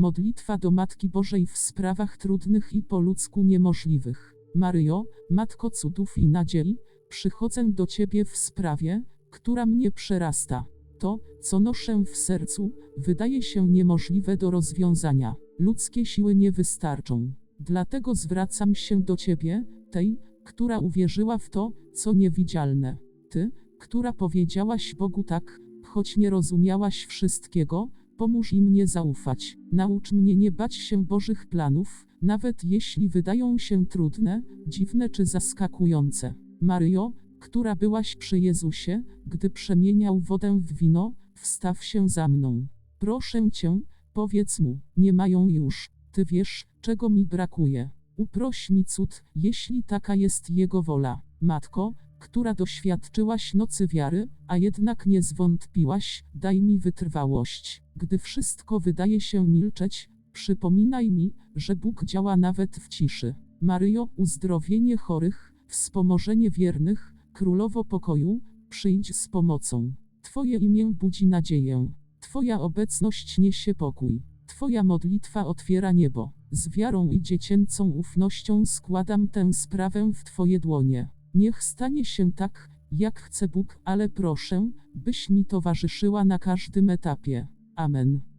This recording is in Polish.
Modlitwa do Matki Bożej w sprawach trudnych i po ludzku niemożliwych. Maryjo, Matko cudów i nadziei, przychodzę do Ciebie w sprawie, która mnie przerasta. To, co noszę w sercu, wydaje się niemożliwe do rozwiązania. Ludzkie siły nie wystarczą. Dlatego zwracam się do Ciebie, tej, która uwierzyła w to, co niewidzialne. Ty, która powiedziałaś Bogu tak, choć nie rozumiałaś wszystkiego, pomóż im nie zaufać. Naucz mnie nie bać się Bożych planów, nawet jeśli wydają się trudne, dziwne czy zaskakujące. Maryjo, która byłaś przy Jezusie, gdy przemieniał wodę w wino, wstaw się za mną. Proszę cię, powiedz mu, nie mają już, ty wiesz, czego mi brakuje. Uproś mi cud, jeśli taka jest Jego wola. Matko, która doświadczyłaś nocy wiary, a jednak nie zwątpiłaś, daj mi wytrwałość. Gdy wszystko wydaje się milczeć, przypominaj mi, że Bóg działa nawet w ciszy. Maryjo, uzdrowienie chorych, wspomożenie wiernych, królowo pokoju, przyjdź z pomocą. Twoje imię budzi nadzieję. Twoja obecność niesie pokój. Twoja modlitwa otwiera niebo. Z wiarą i dziecięcą ufnością składam tę sprawę w Twoje dłonie. Niech stanie się tak, jak chce Bóg, ale proszę, byś mi towarzyszyła na każdym etapie. Amen.